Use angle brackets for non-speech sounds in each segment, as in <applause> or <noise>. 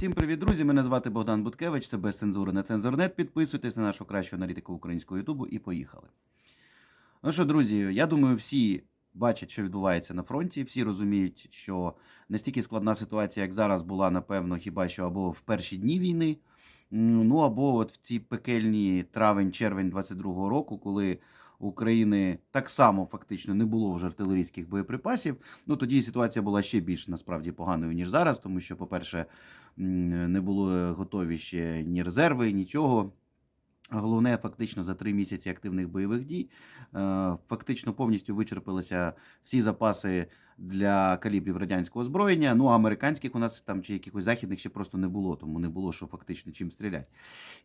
Всім привіт, друзі! Мене звати Богдан Буткевич, це без цензури на цензорнет. Підписуйтесь на нашу кращу аналітику українського Ютубу і поїхали. Ну що, друзі, я думаю, всі бачать, що відбувається на фронті, всі розуміють, що настільки складна ситуація, як зараз була, напевно, хіба що або в перші дні війни, ну або от в ці пекельні травень-червень 22-го року, коли України так само фактично не було вже артилерійських боєприпасів. Ну тоді ситуація була ще більш насправді поганою ніж зараз, тому що, по-перше, не було готові ще ні резерви, нічого. Головне, фактично за три місяці активних бойових дій е, фактично повністю вичерпалися всі запаси для калібрів радянського озброєння. Ну а американських у нас там чи якихось західних ще просто не було, тому не було що фактично чим стріляти.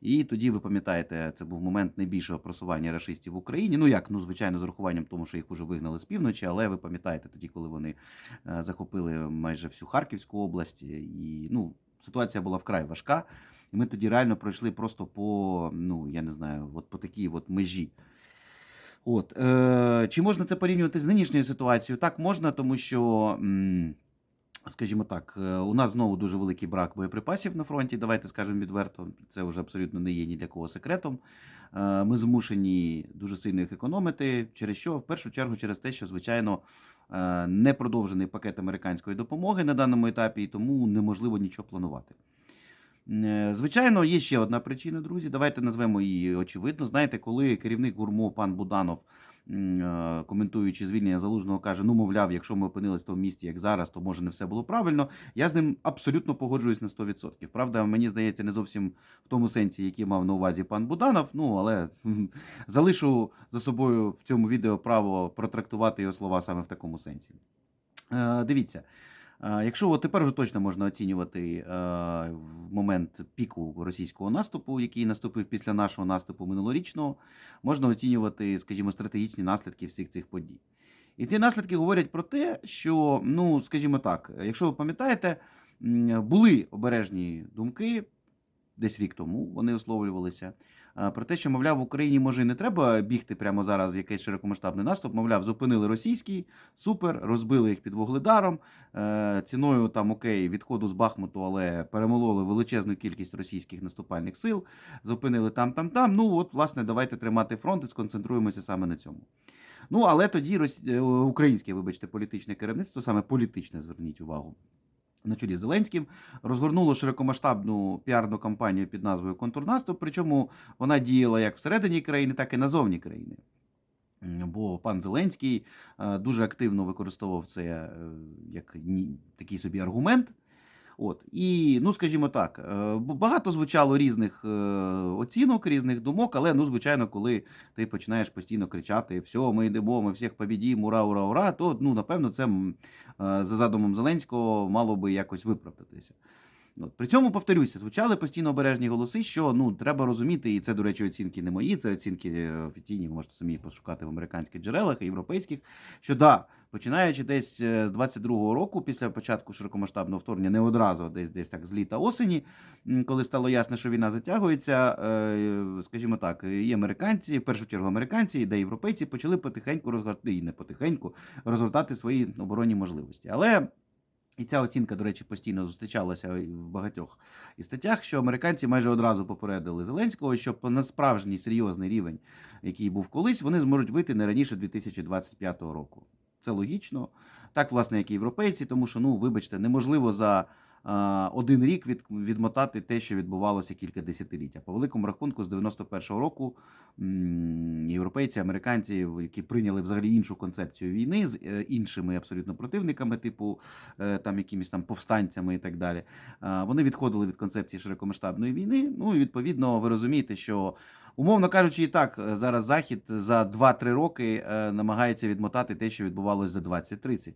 І тоді ви пам'ятаєте, це був момент найбільшого просування рашистів в Україні. Ну як, ну звичайно, з урахуванням тому, що їх уже вигнали з півночі, але ви пам'ятаєте тоді, коли вони е, захопили майже всю Харківську область, і ну ситуація була вкрай важка. І ми тоді реально пройшли просто по, ну я не знаю, от по такій от межі. От, е, чи можна це порівнювати з нинішньою ситуацією? Так, можна, тому що, скажімо так, е, у нас знову дуже великий брак боєприпасів на фронті. Давайте скажемо відверто, це вже абсолютно не є ні для кого секретом. Е, ми змушені дуже сильно їх економити. Через що? В першу чергу, через те, що, звичайно, не продовжений пакет американської допомоги на даному етапі, і тому неможливо нічого планувати. Е, Звичайно, є ще одна причина, друзі. Давайте назвемо її очевидно. Знаєте, коли керівник гурмо пан Буданов, е, коментуючи звільнення залужного, каже: ну, мовляв, якщо ми опинилися в тому місті, як зараз, то може не все було правильно. Я з ним абсолютно погоджуюсь на 100%. Правда, мені здається, не зовсім в тому сенсі, який мав на увазі пан Буданов. Ну але залишу за собою в цьому відео право протрактувати його слова саме в такому сенсі. Е, Дивіться. Е, Якщо от тепер вже точно можна оцінювати е, в момент піку російського наступу, який наступив після нашого наступу минулорічного, можна оцінювати, скажімо, стратегічні наслідки всіх цих подій. І ці наслідки говорять про те, що, ну, скажімо так, якщо ви пам'ятаєте, були обережні думки. Десь рік тому вони висловлювалися про те, що, мовляв, в Україні може не треба бігти прямо зараз в якийсь широкомасштабний наступ. Мовляв, зупинили російський, супер, розбили їх під вугледаром. Е, ціною там окей, відходу з Бахмуту, але перемололи величезну кількість російських наступальних сил, зупинили там, там, там. Ну от, власне, давайте тримати фронт і сконцентруємося саме на цьому. Ну, але тоді рос... е, українське, вибачте, політичне керівництво, саме політичне, зверніть увагу. На чолі Зеленським розгорнуло широкомасштабну піарну кампанію під назвою Контрнаступ. Причому вона діяла як всередині країни, так і назовні країни. Бо пан Зеленський е, дуже активно використовував це е, як такий собі аргумент. От і ну, скажімо так, е, багато звучало різних е, оцінок, різних думок, але ну, звичайно, коли ти починаєш постійно кричати: все, ми йдемо, ми всіх побідімо, ура, ура, ура, то ну, напевно, це е, за задумом Зеленського мало би якось виправдатися. От. При цьому повторюся, звучали постійно обережні голоси, що ну треба розуміти, і це, до речі, оцінки не мої, це оцінки офіційні, ви можете самі пошукати в американських джерелах і європейських. Що да, починаючи десь е, з 22-го року, після початку широкомасштабного вторгнення, не одразу, десь десь так з літа осені, коли стало ясно, що війна затягується, е, скажімо так, і американці, в першу чергу американці, де європейці почали потихеньку розгортати, і не потихеньку розгортати свої оборонні можливості. Але і ця оцінка, до речі, постійно зустрічалася в багатьох і статтях, що американці майже одразу попередили Зеленського, що на справжній серйозний рівень, який був колись, вони зможуть вийти не раніше 2025 року. Це логічно, так, власне, як і європейці, тому що, ну, вибачте, неможливо за а, один рік від, відмотати те, що відбувалося кілька десятиліть. А По великому рахунку, з 91-го року європейці, американці, які прийняли взагалі іншу концепцію війни з е, іншими абсолютно противниками, типу е, там якимись там повстанцями і так далі. Вони відходили від концепції широкомасштабної війни. Ну і відповідно ви розумієте, що умовно кажучи, і так е, зараз захід за 2-3 роки е, намагається відмотати те, що відбувалося за 20-30.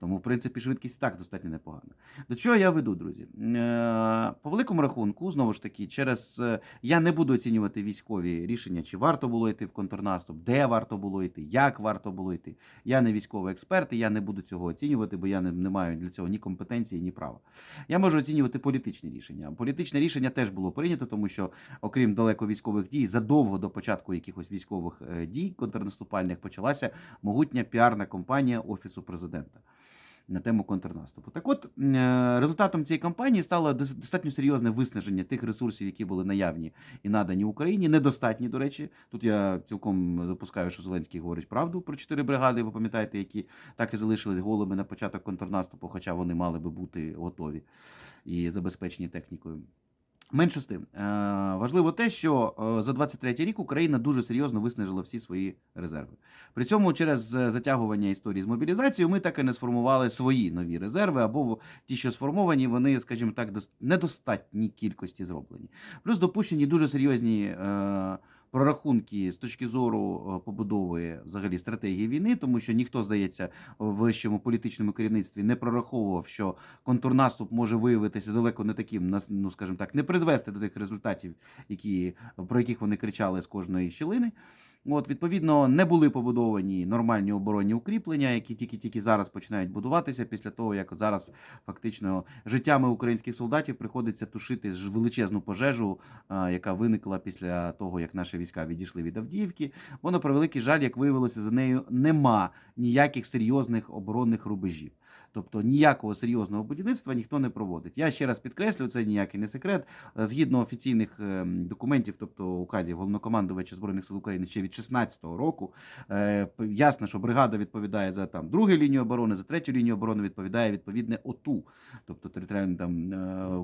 Тому, в принципі, швидкість так достатньо непогана. До чого я веду, друзі? Е, По великому рахунку, знову ж таки, через е, я не буду оцінювати військові рішення, чи варто було йти в контрнаступ, де варто було йти, як варто було йти. Я не військовий експерт, і я не буду цього оцінювати, бо я не, не маю для цього ні компетенції, ні права. Я можу оцінювати політичні рішення. Політичне рішення теж було прийнято, тому що, окрім далеко військових дій, задовго до початку якихось військових е, дій контрнаступальних почалася могутня піарна кампанія Офісу президента. На тему контрнаступу. Так от, е, результатом цієї кампанії стало достатньо серйозне виснаження тих ресурсів, які були наявні і надані Україні. Недостатні, до речі. Тут я цілком допускаю, що Зеленський говорить правду про чотири бригади. Ви пам'ятаєте, які так і залишились голими на початок контрнаступу, хоча вони мали би бути готові і забезпечені технікою. Менше з тим, е, важливо те, що е, за 23 рік Україна дуже серйозно виснажила всі свої резерви. При цьому через е, затягування історії з мобілізацією ми так і не сформували свої нові резерви, або ті, що сформовані, вони, скажімо так, недостатні кількості зроблені. Плюс допущені дуже серйозні прорахунки з точки зору е, побудови взагалі стратегії війни, тому що ніхто, здається, в вищому політичному керівництві не прораховував, що контрнаступ може виявитися далеко не таким, ну скажімо так, не призвести до тих результатів, які, про яких вони кричали з кожної щілини. От, відповідно, не були побудовані нормальні оборонні укріплення, які тільки-тільки зараз починають будуватися після того, як зараз фактично життями українських солдатів приходиться тушити величезну пожежу, яка виникла після того, як наші війська відійшли від Авдіївки. Бо на превеликий жаль, як виявилося, за нею нема ніяких серйозних оборонних рубежів. Тобто ніякого серйозного будівництва ніхто не проводить. Я ще раз підкреслю, це ніякий не секрет. Е, Згідно офіційних ем, документів, тобто указів головнокомандувача збройних сил України ще від 16-го року, е, ясно, що бригада відповідає за там другу лінію оборони, за третю лінію оборони відповідає відповідне ОТУ, тобто територіальне там е,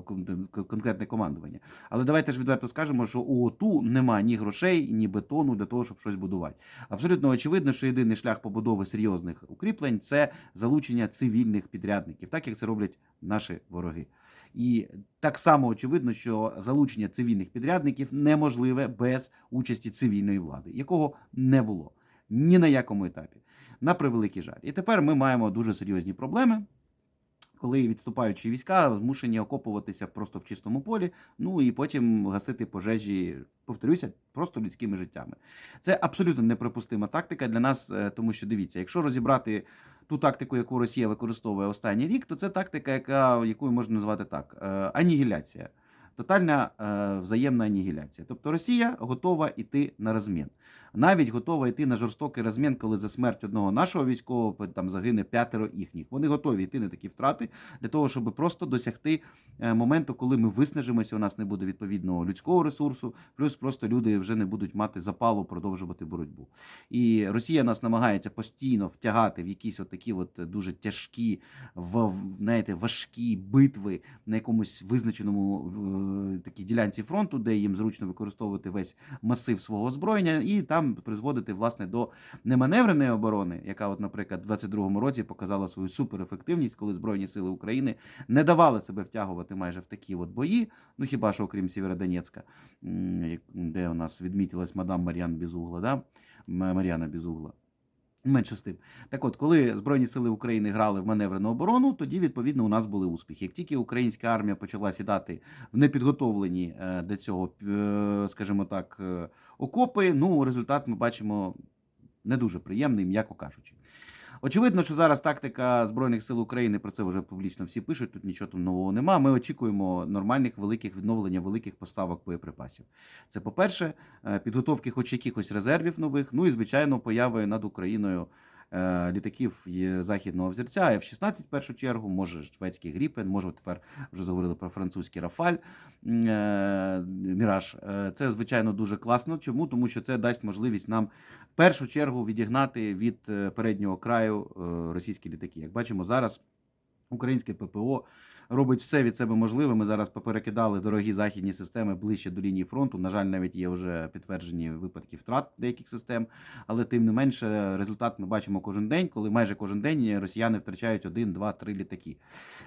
кон- кон- конкретне командування. Але давайте ж відверто скажемо, що у ОТУ нема ні грошей, ні бетону для того, щоб щось будувати. Абсолютно очевидно, що єдиний шлях побудови серйозних укріплень це залучення цивільних підрядників, так як це роблять наші вороги. І так само очевидно, що залучення цивільних підрядників неможливе без участі цивільної влади, якого не було ні на якому етапі. На превеликий жаль. І тепер ми маємо дуже серйозні проблеми. Коли відступаючі війська змушені окопуватися просто в чистому полі, ну і потім гасити пожежі, повторюся, просто людськими життями. Це абсолютно неприпустима тактика для нас, е, тому що дивіться, якщо розібрати ту тактику, яку Росія використовує останній рік, то це тактика, яка яку можна назвати так: е, анігіляція. Тотальна е, взаємна анігіляція. Тобто Росія готова йти на розмін. Навіть готова йти на жорстокий розмін, коли за смерть одного нашого військового там загине п'ятеро їхніх. Вони готові йти на такі втрати для того, щоб просто досягти е, моменту, коли ми виснажимося, у нас не буде відповідного людського ресурсу, плюс просто люди вже не будуть мати запалу продовжувати боротьбу. І Росія нас намагається постійно втягати в якісь от такі от дуже тяжкі, в, знаєте, важкі битви на якомусь визначеному е, такій ділянці фронту, де їм зручно використовувати весь масив свого озброєння, і там призводити власне до неманевреної оборони, яка, от, наприклад, в 22-му році показала свою суперефективність, коли Збройні сили України не давали себе втягувати майже в такі от бої. Ну хіба що окрім Сєвєродонецька, де у нас відмітилась мадам Мар'ян Безугла, да? Мар'яна Безугла. Менше з тим. Так от, коли Збройні сили України грали в маневрену оборону, тоді відповідно у нас були успіхи. Як тільки українська армія почала сідати в непідготовлені е, до цього, е, скажімо так, е, окопи, ну результат ми бачимо не дуже приємний, м'яко кажучи. Очевидно, що зараз тактика Збройних сил України про це вже публічно всі пишуть. Тут нічого там нового нема. Ми очікуємо нормальних великих відновлення великих поставок боєприпасів. Це по-перше, е, підготовки хоч якихось резервів нових. Ну і звичайно, появи над Україною літаків західного взірця, F-16 в першу чергу, може шведський Гріпен, може тепер вже заговорили про французький Рафаль е, Міраж. Е, Це звичайно дуже класно. Чому? Тому що це дасть можливість нам в першу чергу відігнати від е, переднього краю е, російські літаки. Як бачимо зараз, українське ППО робить все від себе можливе. Ми зараз поперекидали дорогі західні системи ближче до лінії фронту. На жаль, навіть є вже підтверджені випадки втрат деяких систем, але тим не менше результат ми бачимо кожен день, коли майже кожен день росіяни втрачають один, два, три літаки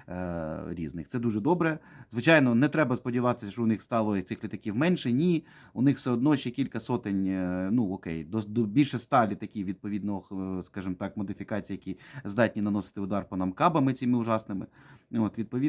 е, різних. Це дуже добре. Звичайно, не треба сподіватися, що у них стало цих літаків менше. Ні, у них все одно ще кілька сотень, е, ну окей, до, до більше ста літаків відповідно, е, скажімо так, модифікацій, які здатні наносити удар по нам кабами цими ужасними. От, відповідно,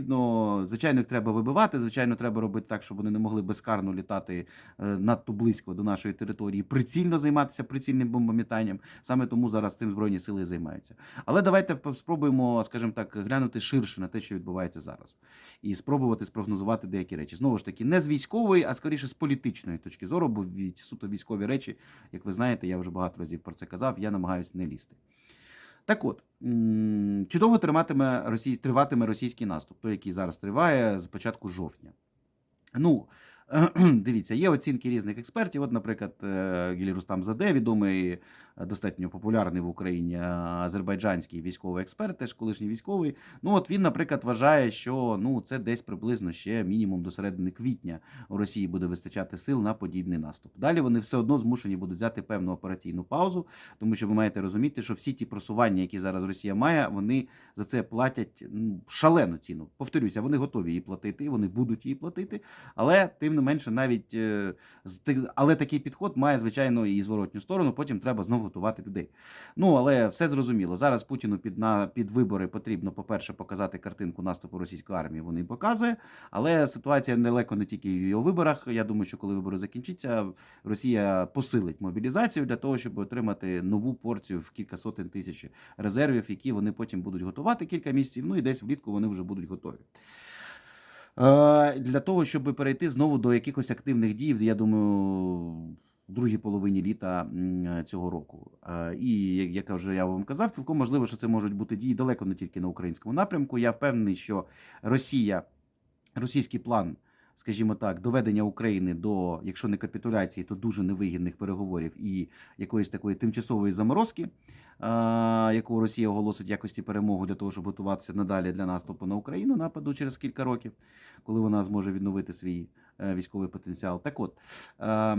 звичайно, їх треба вибивати. Звичайно, треба робити так, щоб вони не могли безкарно літати е, надто близько до нашої території, прицільно займатися прицільним бомбомітанням. Саме тому зараз цим збройні сили займаються. Але давайте спробуємо, скажімо так, глянути ширше на те, що відбувається зараз, і спробувати спрогнозувати деякі речі. Знову ж таки, не з військової, а скоріше з політичної точки зору, бо від суто військові речі, як ви знаєте, я вже багато разів про це казав, я намагаюся не лізти. Так от, чи довго триматиме росій... триватиме російський наступ, той, який зараз триває з початку жовтня? Ну, <clears throat> дивіться, є оцінки різних експертів. От, наприклад, е, Гілі Рустам Заде, відомий, е, достатньо популярний в Україні е, азербайджанський військовий експерт, теж колишній військовий. Ну, от він, наприклад, вважає, що ну, це десь приблизно ще мінімум до середини квітня у Росії буде вистачати сил на подібний наступ. Далі вони все одно змушені будуть взяти певну операційну паузу, тому що ви маєте розуміти, що всі ті просування, які зараз Росія має, вони за це платять ну, шалену ціну. Повторюся, вони готові її платити, вони будуть її платити, але тим не менше, навіть е, з ти- але такий підход має звичайно і зворотню сторону. Потім треба знову готувати людей. Ну але все зрозуміло. Зараз Путіну під на під вибори потрібно, по-перше, показати картинку наступу російської армії. Вони показує, але ситуація далеко не тільки в його виборах. Я думаю, що коли вибори закінчаться, Росія посилить мобілізацію для того, щоб отримати нову порцію в кілька сотень тисяч резервів, які вони потім будуть готувати кілька місяців. Ну і десь влітку вони вже будуть готові. Е, Для того, щоб перейти знову до якихось активних дій, я думаю, в другій половині літа цього року. Е, І як вже я вам казав, цілком можливо, що це можуть бути дії далеко не тільки на українському напрямку. Я впевнений, що Росія, російський план. Скажімо так, доведення України до, якщо не капітуляції, то дуже невигідних переговорів і якоїсь такої тимчасової заморозки, яку Росія оголосить якості перемоги для того, щоб готуватися надалі для наступу на Україну, нападу через кілька років, коли вона зможе відновити свій військовий потенціал. Так от, е,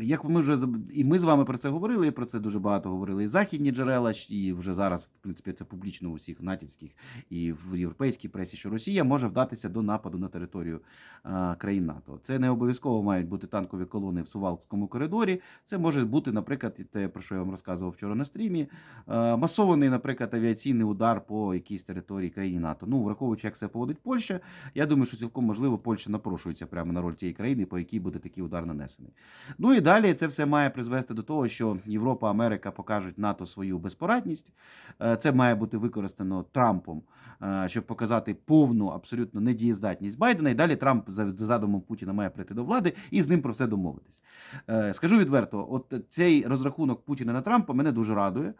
як ми вже і ми з вами про це говорили, і про це дуже багато говорили і західні джерела, і вже зараз, в принципі, це публічно у всіх натівських і в європейській пресі, що Росія може вдатися до нападу на територію е, країн НАТО. Це не обов'язково мають бути танкові колони в Сувалкському коридорі. Це може бути, наприклад, і те, про що я вам розказував вчора на стрімі, е, масований, наприклад, авіаційний удар по якійсь території країни НАТО. Ну, враховуючи, як себе поводить Польща, я думаю, що цілком можливо Польща напрошується прямо на роль тієї країни, по якій буде такий удар нанесений. Ну і далі це все має призвести до того, що Європа, Америка покажуть НАТО свою безпорадність. Е, Це має бути використано Трампом, е, щоб показати повну абсолютно недієздатність Байдена. І далі Трамп за за задумом Путіна має прийти до влади і з ним про все домовитись. Е, Скажу відверто, от цей розрахунок Путіна на Трампа мене дуже радує,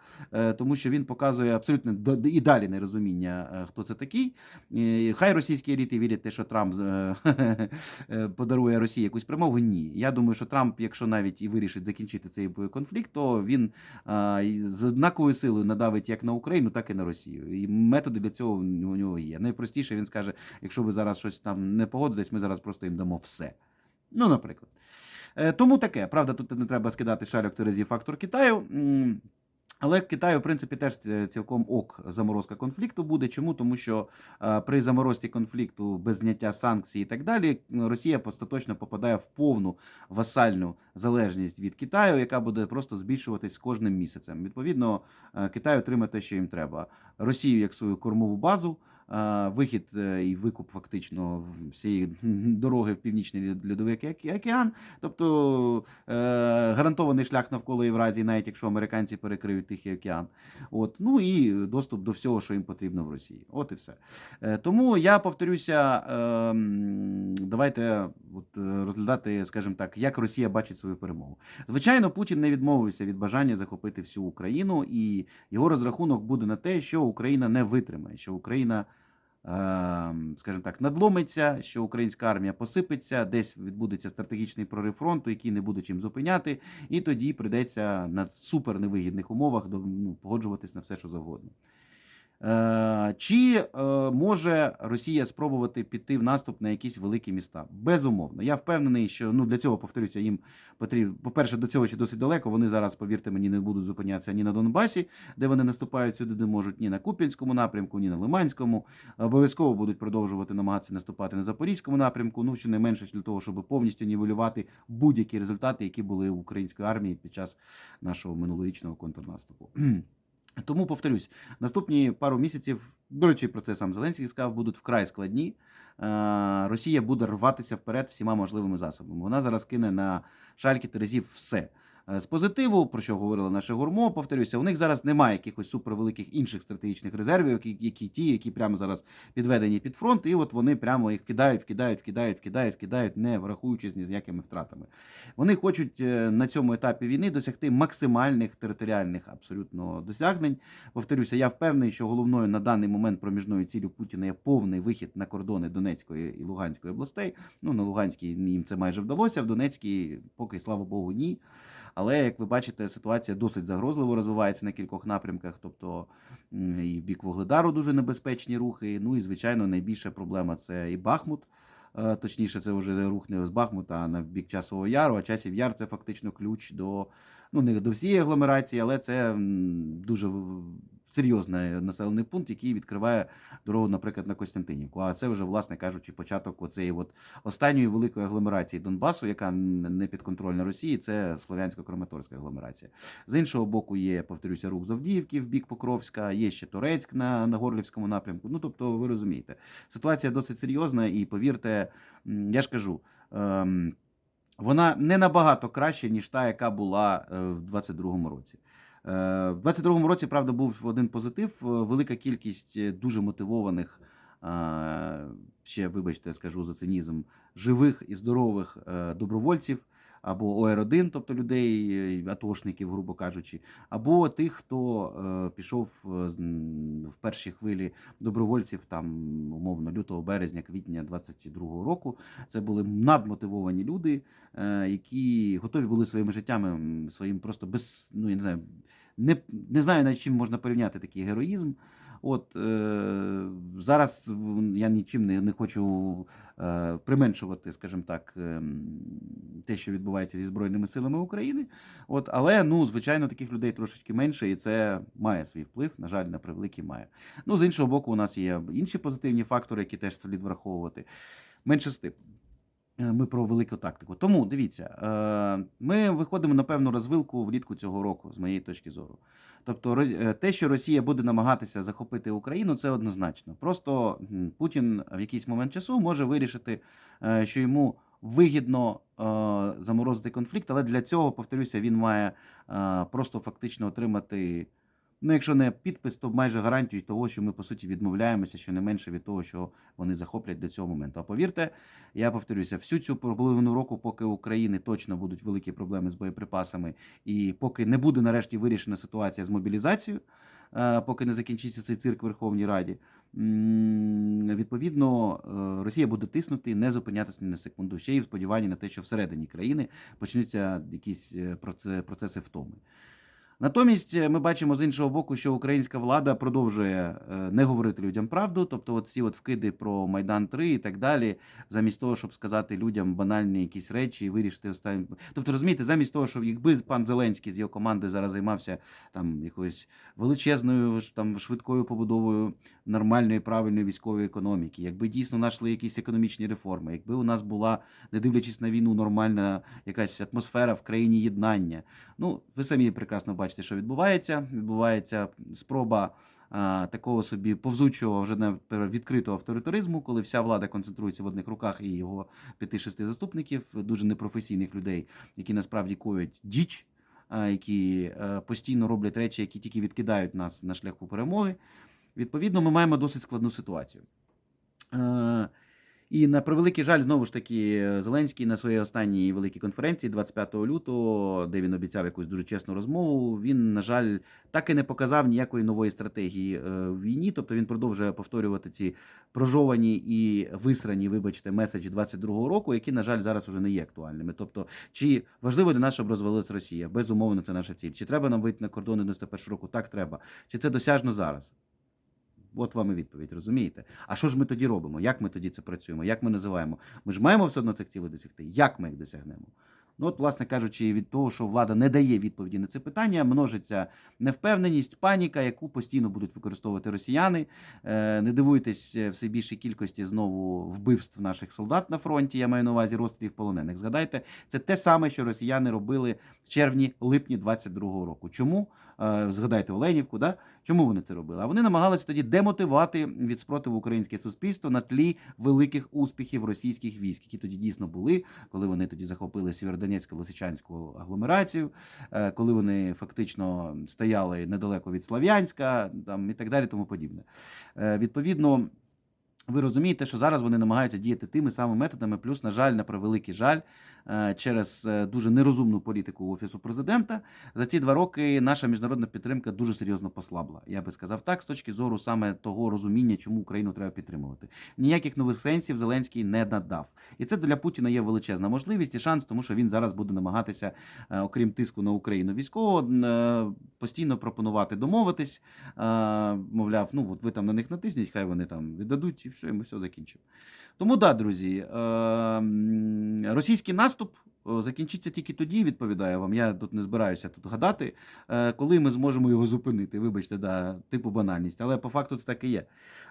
тому що він показує абсолютно і далі нерозуміння, хто це такий. Хай російські еліти вірять, те, що Трамп <laughs> подарує Росії якусь перемогу. Ні. Я думаю, що Трамп, якщо навіть і вирішить закінчити цей конфлікт, то він з однаковою силою надавить як на Україну, так і на Росію. І методи для цього у нього є. Найпростіше він скаже: якщо ви зараз щось там не погодитесь, ми зараз просто їм дамо все. Ну, наприклад. Е, Тому таке. Правда, тут не треба скидати шальок Терезі фактор Китаю. Але Китаю, в принципі, теж ц- цілком ок заморозка конфлікту буде. Чому? Тому що е, при заморозці конфлікту без зняття санкцій і так далі, Росія остаточно попадає в повну васальну залежність від Китаю, яка буде просто збільшуватись з кожним місяцем. Відповідно, е, Китай отримає те, що їм треба: Росію як свою кормову базу. Вихід е, і викуп фактично всієї <laughs> дороги в північний Льод- льодовий океан, тобто е, гарантований шлях навколо Євразії, навіть якщо американці перекриють Тихий океан. От, ну і доступ до всього, що їм потрібно в Росії. От і все. Е, тому я повторюся, давайте от, розглядати, скажімо так, як Росія бачить свою перемогу. Звичайно, Путін не відмовився від бажання захопити всю Україну, і його розрахунок буде на те, що Україна не витримає, що Україна. Е, Скажімо так, надломиться, що українська армія посипеться, десь відбудеться стратегічний прорив фронту, який не буде чим зупиняти, і тоді прийдеться на супер невигідних умовах ну, погоджуватись на все, що завгодно. Е, Чи е, може Росія спробувати піти в наступ на якісь великі міста? Безумовно. Я впевнений, що ну для цього повторюся, їм потрібно. По-перше, до цього ще досить далеко. Вони зараз, повірте мені, не будуть зупинятися ні на Донбасі, де вони наступають сюди, де можуть, ні на Куп'янському напрямку, ні на Лиманському. Обов'язково будуть продовжувати намагатися наступати на Запорізькому напрямку. Ну щонайменше для того, щоб повністю нівелювати будь-які результати, які були у української армії під час нашого минулорічного контрнаступу. Тому повторюсь, наступні пару місяців, до речі, про це сам Зеленський сказав, будуть вкрай складні. Е, Росія буде рватися вперед всіма можливими засобами. Вона зараз кине на шальки терезів все. Е, З позитиву, про що говорили наше гурмо, повторюся, у них зараз немає якихось супервеликих інших стратегічних резервів, які, які ті, які прямо зараз підведені під фронт, і от вони прямо їх кидають, вкидають, вкидають, вкидають, вкидають, не врахуючись ні з якими втратами. Вони хочуть е, на цьому етапі війни досягти максимальних територіальних абсолютно досягнень. Повторюся, я впевнений, що головною на даний момент проміжною ціллю Путіна є повний вихід на кордони Донецької і Луганської областей. Ну на Луганській їм це майже вдалося, в Донецькій поки слава Богу, ні. Але як ви бачите, ситуація досить загрозливо розвивається на кількох напрямках. Тобто і в бік Вугледару дуже небезпечні рухи. Ну і звичайно, найбільша проблема це і Бахмут. Е, Точніше, це вже рух не з Бахмута, а на бік часового яру. А часів яр це фактично ключ до ну не до всієї агломерації, але це дуже серйозний населений пункт, який відкриває дорогу, наприклад, на Костянтинівку. А це вже, власне кажучи, початок оцеї от останньої великої агломерації Донбасу, яка не підконтрольна Росії, це Слов'янсько-Краматорська агломерація. З іншого боку, є, повторюся, рух з в бік Покровська, є ще Турецьк на, на Горлівському напрямку. Ну тобто, ви розумієте, ситуація досить серйозна, і повірте, я ж кажу. Ем, вона не набагато краще, ніж та, яка була е, в 22-му році. Е, В 22-му році, правда, був один позитив, е, велика кількість е, дуже мотивованих, ще, вибачте, скажу за цинізм, живих і здорових добровольців, або ОР-1, тобто людей, е, атошників, грубо кажучи, або тих, хто е, пішов е, в перші хвилі добровольців, там, умовно, лютого, березня, квітня 22-го року. Це були надмотивовані люди, які готові були своїми життями, своїм просто без, ну я не знаю, не, не знаю, над чим можна порівняти такий героїзм. От е, зараз я нічим не, не хочу е, применшувати, скажімо так, ем, те, що відбувається зі Збройними силами України. От, але, ну, звичайно, таких людей трошечки менше, і це має свій вплив. На жаль, на превеликий має. Ну, з іншого боку, у нас є інші позитивні фактори, які теж слід враховувати. Менше з тим. Е, Ми про велику тактику. Тому дивіться, е, ми виходимо на певну розвилку влітку цього року, з моєї точки зору. Тобто, е, те, що Росія буде намагатися захопити Україну, це однозначно. Просто Путін в якийсь момент часу може вирішити, що йому вигідно заморозити конфлікт, але для цього, повторюся, він має просто фактично отримати. Ну, якщо не підпис, то майже гарантію того, що ми по суті відмовляємося щонайменше від того, що вони захоплять до цього моменту. А повірте, я повторюся, всю цю половину року, поки України точно будуть великі проблеми з боєприпасами, і поки не буде нарешті вирішена ситуація з мобілізацією, е, поки не закінчиться цей цирк в Верховній Раді, відповідно е, Росія буде тиснути, не зупинятися ні на секунду. Ще й в сподіванні на те, що всередині країни почнуться якісь е, процеси втоми. Натомість е, ми бачимо з іншого боку, що українська влада продовжує е, не говорити людям правду, тобто от ці от вкиди про Майдан 3 і так далі, замість того, щоб сказати людям банальні якісь речі і вирішити останні. Тобто, розумієте, замість того, щоб якби пан Зеленський з його командою зараз займався там якоюсь величезною там швидкою побудовою нормальної правильної військової економіки, якби дійсно знайшли якісь економічні реформи, якби у нас була, не дивлячись на війну, нормальна якась атмосфера в країні єднання. Ну, ви самі прекрасно бачите, що відбувається. Відбувається спроба а, такого собі повзучого вже не відкритого авторитаризму, коли вся влада концентрується в одних руках і його п'яти-шести заступників, дуже непрофесійних людей, які насправді коють діч, які е, постійно роблять речі, які тільки відкидають нас на шляху перемоги. Відповідно, ми маємо досить складну ситуацію. І на превеликий жаль, знову ж таки, Зеленський на своїй останній великій конференції 25 лютого, де він обіцяв якусь дуже чесну розмову, він, на жаль, так і не показав ніякої нової стратегії е, в війні. Тобто він продовжує повторювати ці прожовані і висрані, вибачте, меседжі 22-го року, які, на жаль, зараз уже не є актуальними. Тобто, чи важливо для нас, щоб розвалилась Росія? Безумовно, це наша ціль. Чи треба нам вийти на кордони 91 року? Так, треба. Чи це досяжно зараз? От вам і відповідь, розумієте? А що ж ми тоді робимо? Як ми тоді це працюємо? Як ми називаємо? Ми ж маємо все одно цих цілей досягти. Як ми їх досягнемо? Ну, от, власне кажучи, від того, що влада не дає відповіді на це питання, множиться невпевненість, паніка, яку постійно будуть використовувати росіяни. Е, Не дивуйтесь е, все більшій кількості знову вбивств наших солдат на фронті. Я маю на увазі розстрілів полонених. Згадайте, це те саме, що росіяни робили в червні-липні 22-го року. Чому? Е, Згадайте Оленівку, да? Чому вони це робили? А вони намагалися тоді демотивувати від спротиву українське суспільство на тлі великих успіхів російських військ, які тоді дійсно були, коли вони тоді захопили Сєвєродонецьк Донецьку Лисичанську агломерацію, е, коли вони фактично стояли недалеко від Слав'янська, там і так далі, тому подібне. Е, Відповідно. Ви розумієте, що зараз вони намагаються діяти тими самими методами, плюс, на жаль, на превеликий жаль, через е, дуже нерозумну політику офісу президента за ці два роки наша міжнародна підтримка дуже серйозно послабла. Я би сказав так, з точки зору саме того розуміння, чому Україну треба підтримувати. Ніяких нових сенсів Зеленський не надав. І це для Путіна є величезна можливість і шанс, тому що він зараз буде намагатися, е, окрім тиску на Україну військово, е, постійно пропонувати домовитись. е, Мовляв, ну от ви там на них натисніть, хай вони там віддадуть, і все, і ми все закінчимо. Тому да, друзі, е, російський наступ закінчиться тільки тоді, відповідаю вам. Я тут не збираюся тут гадати, е, коли ми зможемо його зупинити. Вибачте, да, типу банальність, але по факту це так і є.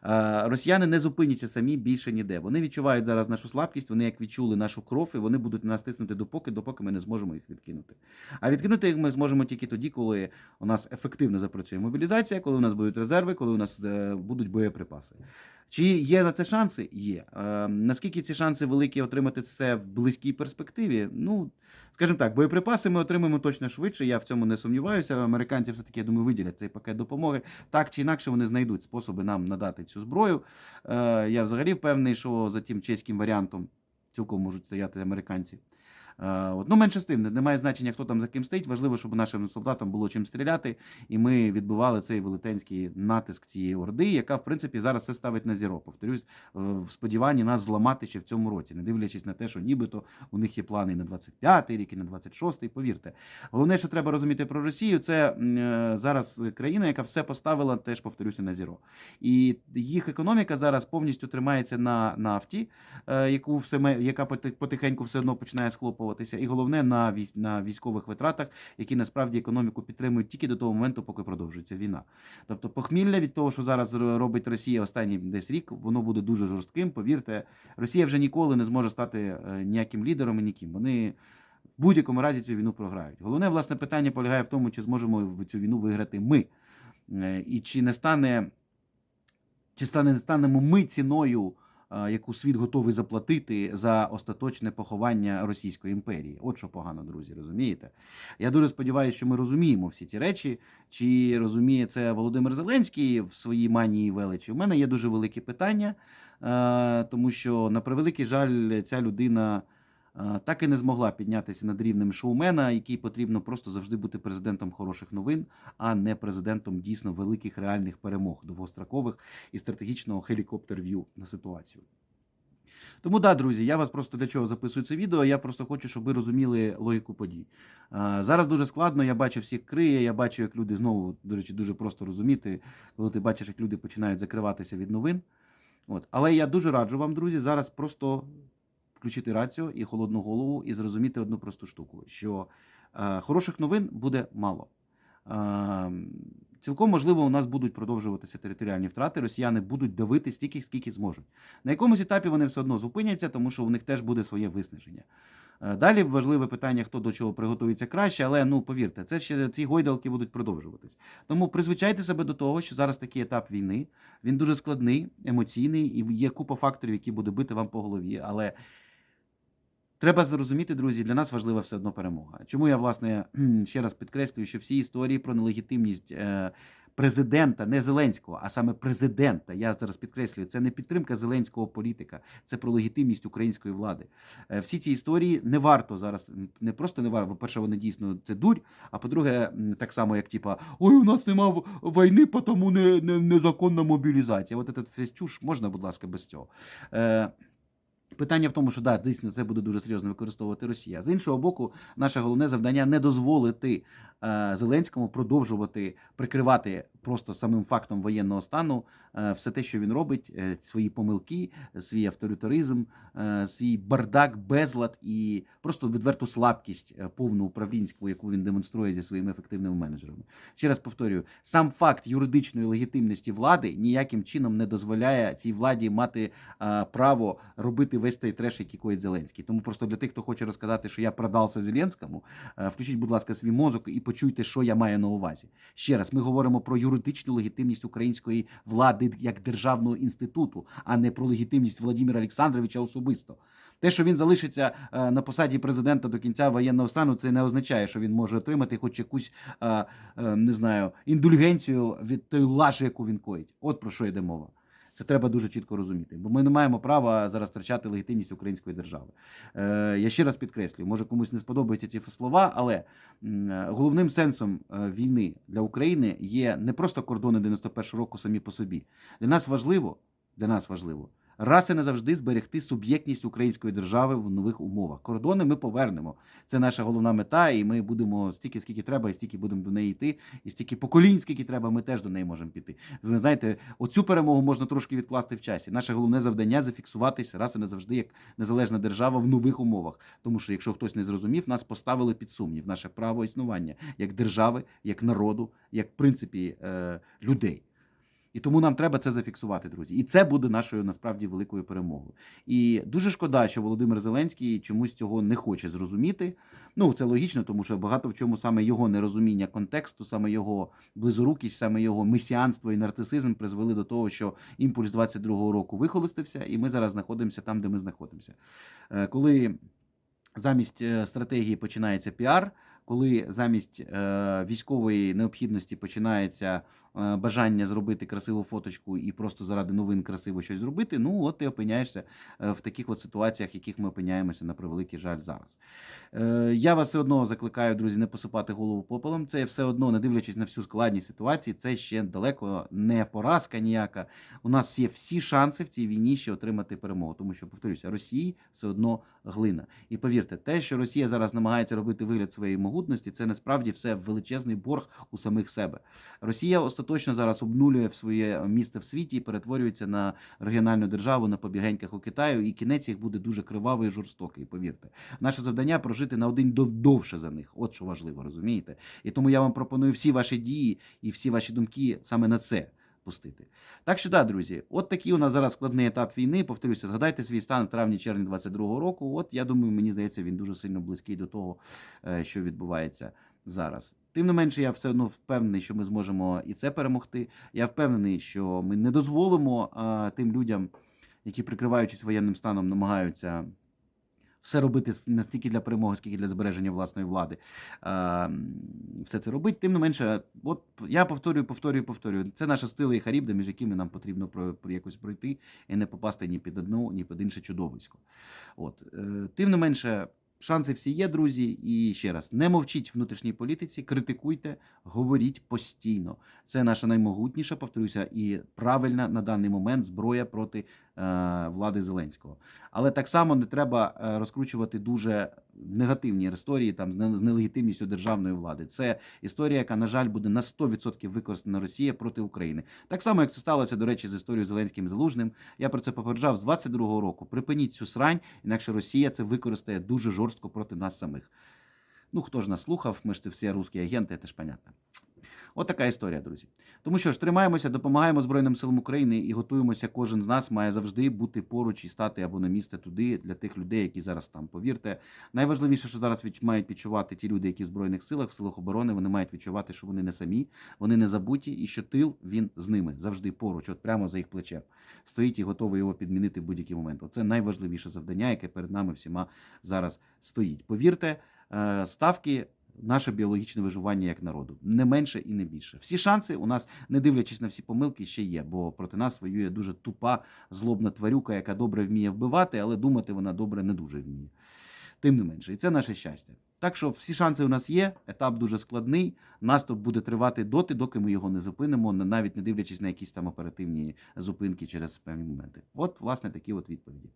Е, Росіяни не зупиняться самі більше ніде. Вони відчувають зараз нашу слабкість, вони як відчули нашу кров, і вони будуть нас тиснути допоки, допоки ми не зможемо їх відкинути. А відкинути їх ми зможемо тільки тоді, коли у нас ефективно запрацює мобілізація, коли у нас будуть резерви, коли у нас будуть боєприпаси. Чи є на це шанси? Є. Е, наскільки ці шанси великі отримати це в близькій перспективі? Ну, скажімо так, боєприпаси ми отримаємо точно швидше. Я в цьому не сумніваюся. Американці все-таки, я думаю, виділять цей пакет допомоги. Так чи інакше вони знайдуть способи нам надати цю зброю. Е, я взагалі впевнений, що за тим чеським варіантом цілком можуть стояти американці. Е, От, ну, менше з тим, не- немає значення, хто там за ким стоїть. Важливо, щоб нашим солдатам було чим стріляти, і ми відбивали цей велетенський натиск цієї орди, яка, в принципі, зараз все ставить на зіро. Повторюсь, е, в сподіванні нас зламати ще в цьому році, не дивлячись на те, що нібито у них є плани на 25-й рік, і на 26-й, повірте. Головне, що треба розуміти про Росію, це е, зараз країна, яка все поставила, теж повторюся, на зіро. І їх економіка зараз повністю тримається на нафті, яку все яка потихеньку все одно починає схлопуватися, і головне на військ на військових витратах, які насправді економіку підтримують тільки до того моменту, поки продовжується війна. Тобто, похмілля від того, що зараз робить Росія останній десь рік, воно буде дуже жорстким. Повірте, Росія вже ніколи не зможе стати е, ніяким лідером і ніким. Вони в будь-якому разі цю війну програють. Головне власне питання полягає в тому, чи зможемо цю війну виграти ми, Е, і чи не стане. Чи стане, не станемо ми ціною, яку світ готовий заплатити за остаточне поховання Російської імперії? От що погано, друзі, розумієте? Я дуже сподіваюся, що ми розуміємо всі ці речі. Чи розуміє це Володимир Зеленський в своїй манії величі? У мене є дуже великі питання, е, тому що, на превеликий жаль, ця людина. Е, Так і не змогла піднятися над рівнем шоумена, який потрібно просто завжди бути президентом хороших новин, а не президентом дійсно великих реальних перемог, довгострокових і стратегічного хелікоптер-в'ю на ситуацію. Тому да, друзі, я вас просто для чого записую це відео. Я просто хочу, щоб ви розуміли логіку подій. А, зараз дуже складно. Я бачу всіх криє. Я бачу, як люди знову, до речі, дуже просто розуміти, коли ти бачиш, як люди починають закриватися від новин. От. Але я дуже раджу вам, друзі, зараз просто включити рацію і холодну голову і зрозуміти одну просту штуку: що е, хороших новин буде мало. Е, Цілком можливо, у нас будуть продовжуватися територіальні втрати. Росіяни будуть давити стільки, скільки зможуть. На якомусь етапі вони все одно зупиняться, тому що у них теж буде своє виснаження. Е, Далі важливе питання, хто до чого приготується краще, але ну повірте, це ще ці гойдалки будуть продовжуватись. Тому призвичайте себе до того, що зараз такий етап війни. Він дуже складний, емоційний, і є купа факторів, які буде бити вам по голові. Але Треба зрозуміти, друзі, для нас важлива все одно перемога. Чому я власне <clears throat> ще раз підкреслюю, що всі історії про нелегітимність е, президента, не Зеленського, а саме президента. Я зараз підкреслюю, це не підтримка зеленського політика, це про легітимність української влади. Е, всі ці історії не варто зараз, не просто не варто. По-перше, вони дійсно це дурь. А по-друге, так само, як типа ой, у нас нема війни, тому не, не, незаконна мобілізація. От этот чуш можна, будь ласка, без цього. Питання в тому, що да, дійсно це буде дуже серйозно використовувати Росія. З іншого боку, наше головне завдання не дозволити е, Зеленському продовжувати прикривати просто самим фактом воєнного стану все те, що він робить, е, свої помилки, свій авторитаризм, е, свій бардак, безлад і просто відверту слабкість е, повну управлінську, яку він демонструє зі своїми ефективними менеджерами. Ще раз повторюю, сам факт юридичної легітимності влади ніяким чином не дозволяє цій владі мати е, право робити весь той треш, який коїть Зеленський. Тому просто для тих, хто хоче розказати, що я продався Зеленському, е, включіть, будь ласка, свій мозок і почуйте, що я маю на увазі. Ще раз, ми говоримо про юридичну легітимність української влади як державного інституту, а не про легітимність Владимира Олександровича особисто. Те, що він залишиться е, на посаді президента до кінця воєнного стану, це не означає, що він може отримати хоч якусь е, е, не знаю індульгенцію від тої лажі, яку він коїть. От про що йде мова. Це треба дуже чітко розуміти, бо ми не маємо права зараз втрачати легітимність української держави. Е, я ще раз підкреслюю, може комусь не сподобаються ці слова, але е, головним сенсом е, війни для України є не просто кордони 91 року самі по собі. Для нас важливо, для нас важливо раз і назавжди зберегти суб'єктність української держави в нових умовах. Кордони ми повернемо. Це наша головна мета, і ми будемо стільки, скільки треба, і стільки будемо до неї йти, і стільки поколінь, скільки треба, ми теж до неї можемо піти. Ви знаєте, оцю перемогу можна трошки відкласти в часі. Наше головне завдання зафіксуватися раз і назавжди як незалежна держава в нових умовах. Тому що, якщо хтось не зрозумів, нас поставили під сумнів наше право існування як держави, як народу, як в принципі е, людей. І тому нам треба це зафіксувати, друзі. І це буде нашою насправді великою перемогою. І дуже шкода, що Володимир Зеленський чомусь цього не хоче зрозуміти. Ну це логічно, тому що багато в чому саме його нерозуміння контексту, саме його близорукість, саме його месіанство і нарцисизм призвели до того, що імпульс 22-го року вихолостився, і ми зараз знаходимося там, де ми знаходимося. Е, Коли замість е, стратегії починається піар, коли замість е, військової необхідності починається бажання зробити красиву фоточку і просто заради новин красиво щось зробити, ну от ти опиняєшся е, в таких от ситуаціях, яких ми опиняємося на превеликий жаль зараз. Е, я вас все одно закликаю, друзі, не посипати голову попелом. Це все одно, не дивлячись на всю складність ситуації, це ще далеко не поразка ніяка. У нас є всі шанси в цій війні ще отримати перемогу, тому що повторюся, Росії все одно глина. І повірте, те, що Росія зараз намагається робити вигляд своєї могутності, це насправді все величезний борг у самих себе. Росія остаточно зараз обнулює в своє місце в світі і перетворюється на регіональну державу на побігеньках у Китаю, і кінець їх буде дуже кривавий і жорстокий. Повірте, наше завдання прожити на один до довше за них. От що важливо, розумієте? І тому я вам пропоную всі ваші дії і всі ваші думки саме на це. Пустити. Так що, да, друзі, от такий у нас зараз складний етап війни. Повторюся, згадайте свій стан в травні-червні 22-го року. От я думаю, мені здається, він дуже сильно близький до того, е, що відбувається зараз. Тим не менше, я все одно впевнений, що ми зможемо і це перемогти. Я впевнений, що ми не дозволимо а, тим людям, які прикриваючись воєнним станом, намагаються. Все робити не стільки для перемоги, скільки для збереження власної влади. А, все це робить. Тим не менше, от я повторюю, повторюю, повторюю. Це наша стила і харібда, між якими нам потрібно про, про якось пройти і не попасти ні під одну, ні під інше чудовисько. От. Е, тим не менше, шанси всі є, друзі. І ще раз, не мовчіть внутрішній політиці, критикуйте, говоріть постійно. Це наша наймогутніша, повторюся, і правильна на даний момент зброя проти е, влади Зеленського. Але так само не треба е, розкручувати дуже негативні історії там з нелегітимністю державної влади. Це історія, яка, на жаль, буде на 100% використана Росія проти України. Так само, як це сталося, до речі, з історією Зеленським Залужним. Я про це попереджав з 22-го року. Припиніть цю срань, інакше Росія це використає дуже жорстко проти нас самих. Ну, хто ж нас слухав, ми ж це всі русські агенти, це ж понятно. От така історія, друзі. Тому що ж, тримаємося, допомагаємо Збройним силам України і готуємося. Кожен з нас має завжди бути поруч і стати або на місце туди для тих людей, які зараз там. Повірте, найважливіше, що зараз мають відчувати ті люди, які в збройних силах, в силах оборони, вони мають відчувати, що вони не самі, вони не забуті, і що тил він з ними завжди поруч, от прямо за їх плечем. Стоїть і готовий його підмінити в будь-який момент. Оце найважливіше завдання, яке перед нами всіма зараз стоїть. Повірте, е, ставки. Наше біологічне виживання як народу не менше і не більше. Всі шанси у нас, не дивлячись на всі помилки, ще є, бо проти нас воює дуже тупа, злобна тварюка, яка добре вміє вбивати, але думати вона добре не дуже вміє. Тим не менше, і це наше щастя. Так що всі шанси у нас є. Етап дуже складний. Наступ буде тривати доти, доки ми його не зупинимо, навіть не дивлячись на якісь там оперативні зупинки через певні моменти. От, власне, такі от відповіді.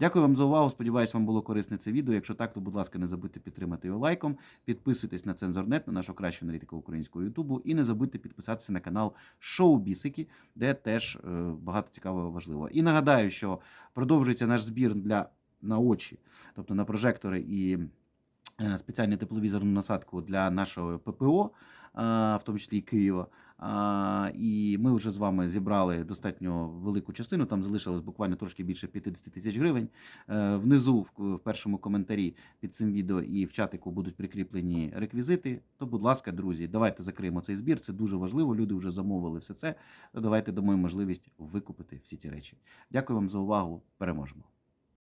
Дякую вам за увагу. Сподіваюсь, вам було корисне це відео. Якщо так, то будь ласка, не забудьте підтримати його лайком. Підписуйтесь на Цензорнет, на нашу кращу аналітику українського Ютубу. І не забудьте підписатися на канал Шоу Бісики, де теж е, багато цікавого важливого. І нагадаю, що продовжується наш збір для на очі, тобто на прожектори і спеціальну тепловізорну насадку для нашого ППО, в тому числі і Києва. І ми вже з вами зібрали достатньо велику частину. Там залишилось буквально трошки більше 50 тисяч гривень. Е, Внизу в першому коментарі під цим відео і в чатику будуть прикріплені реквізити. То, будь ласка, друзі, давайте закриємо цей збір. Це дуже важливо. Люди вже замовили все це. Давайте дамо їм можливість викупити всі ці речі. Дякую вам за увагу. Переможемо.